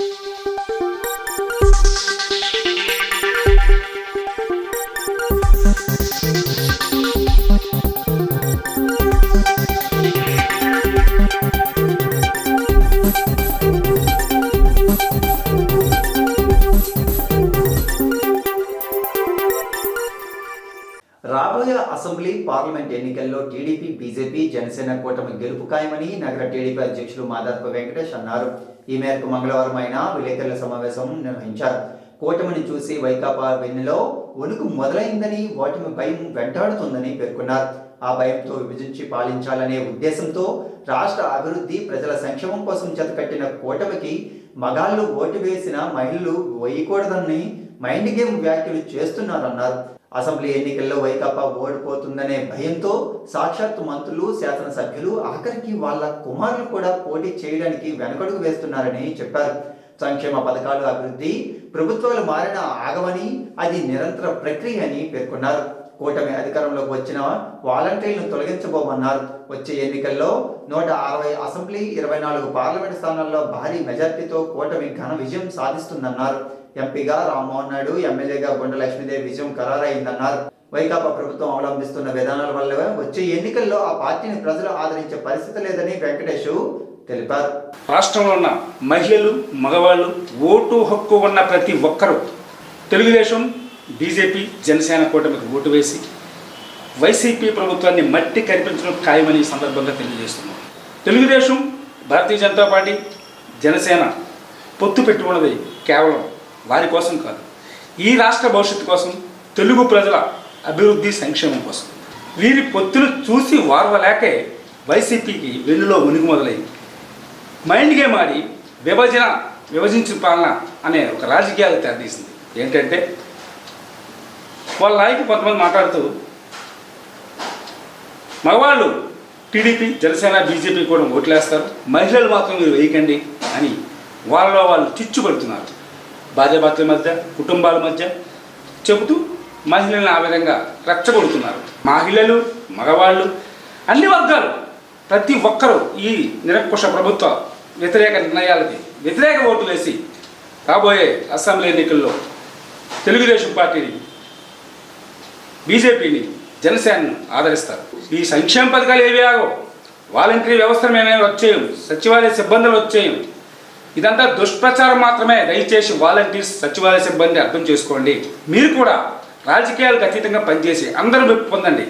thank you రాబోయే assembly parliament ఎన్నికల్లో TDP BJP Janasena కూటమి గెలుపు ఖాయమని నగర టీడీపీ అధ్యక్షులు మాదారపు వెంకటేష్ అన్నారు. ఈ మేరకు మంగళవారం ఆయన విలేకరుల సమావేశం నిర్వహించారు. కూటమిని చూసి వైకాపా వెన్నులో వణుకు మొదలైందని ఓటమి భయం వెంటాడుతుందని పేర్కొన్నారు. ఆ భయంతో విభజించి పాలించాలనే ఉద్దేశంతో రాష్ట్ర అభివృద్ధి ప్రజల సంక్షేమం కోసం జతకట్టిన కూటమికి మగాళ్ళు ఓటు వేసిన మహిళలు వేయకూడదని మైండ్ గేమ్ వ్యాఖ్యలు చేస్తున్నారన్నారు. అసెంబ్లీ ఎన్నికల్లో వైకాపా ఓడిపోతుందనే భయంతో సాక్షాత్ మంత్రులు శాసనసభ్యులు ఆఖరికి వాళ్ళ కుమారులు కూడా పోటీ చేయడానికి వెనకడుగు వేస్తున్నారని చెప్పారు. సంక్షేమ పథకాలు అభివృద్ధి ప్రభుత్వాలు మారిన ఆగమని అది నిరంతర ప్రక్రియ అని పేర్కొన్నారు. కూటమి అధికారంలోకి వచ్చిన వాలంటీర్లను తొలగించబోమన్నారు. వచ్చే ఎన్నికల్లో నూట అరవై అసెంబ్లీ ఇరవై నాలుగు పార్లమెంట్ స్థానాల్లో భారీ మెజార్టీతో కూటమి ఘన విజయం సాధిస్తుందన్నారు. ఎంపీగా రామ్మోహన్ నాయుడు ఎమ్మెల్యేగా గుండ లక్ష్మీదేవి విజయం ఖరారైందన్నారు. వైకాపా ప్రభుత్వం అవలంబిస్తున్న విధానాల వల్ల వచ్చే ఎన్నికల్లో ఆ పార్టీని ప్రజలు ఆదరించే పరిస్థితి లేదని వెంకటేష్ తెలిపారు. రాష్ట్రంలో ఉన్న మహిళలు మగవాళ్ళు ఓటు హక్కు ఉన్న ప్రతి ఒక్కరూ తెలుగుదేశం బీజేపీ జనసేన కూటమికి ఓటు వేసి వైసీపీ ప్రభుత్వాన్ని మట్టి కనిపించడం ఖాయమని సందర్భంగా తెలియజేస్తున్నాం. తెలుగుదేశం భారతీయ జనతా పార్టీ జనసేన పొత్తు పెట్టుకున్నది కేవలం వారి కోసం కాదు. ఈ రాష్ట్ర భవిష్యత్తు కోసం తెలుగు ప్రజల అభివృద్ధి సంక్షేమం కోసం. వీరి పొత్తులు చూసి వారవలేకే వైసీపీకి వెన్నులో మునిగి మొదలైంది మైండ్ గేమ్ ఆడి విభజన విభజించిన పాలన అనే ఒక రాజకీయాలు తెరదీసింది. ఏంటంటే వాళ్ళ నాయకులు కొంతమంది మాట్లాడుతూ మగవాళ్ళు టీడీపీ జనసేన బీజేపీ కూడా ఓట్లేస్తారు మహిళలు మాత్రం మీరు వేయకండి అని వాళ్ళలో వాళ్ళు చిచ్చుపడుతున్నారు భార్యాభర్తల మధ్య కుటుంబాల మధ్య చెబుతూ మహిళలను ఆ విధంగా రెచ్చగొడుతున్నారు మహిళలు మగవాళ్ళు అన్ని వర్గాలు ప్రతి ఒక్కరూ ఈ నిరంకుశ ప్రభుత్వ వ్యతిరేక నిర్ణయాలకి వ్యతిరేక ఓట్లు వేసి రాబోయే అసెంబ్లీ ఎన్నికల్లో తెలుగుదేశం పార్టీని బీజేపీని జనసేనను ఆదరిస్తారు. ఈ సంక్షేమ పథకాలు ఏవి ఆగవు? వాలంటరీ వ్యవస్థ మేము వచ్చేయం సచివాలయ సిబ్బందులు వచ్చేయం ఇదంతా దుష్ప్రచారం మాత్రమే. దయచేసి వాలంటీర్స్ సచివాలయ సిబ్బంది అర్థం చేసుకోండి. మీరు కూడా రాజకీయాలకు అతీతంగా పనిచేసి అందరూ మెప్పు పొందండి.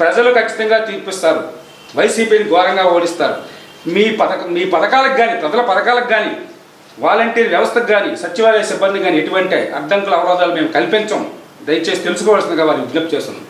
ప్రజలు ఖచ్చితంగా తీర్పిస్తారు. వైసీపీని ఘోరంగా ఓడిస్తారు. మీ పథకం మీ పథకాలకు కానీ ప్రజల పథకాలకు కానీ వాలంటీర్ వ్యవస్థకు కానీ సచివాలయ సిబ్బంది కానీ ఎటువంటి అడ్డంకుల అవరోధాలు మేము కల్పించం దయచేసి తెలుసుకోవాల్సిందిగా వారిని విజ్ఞప్తి చేస్తున్నాం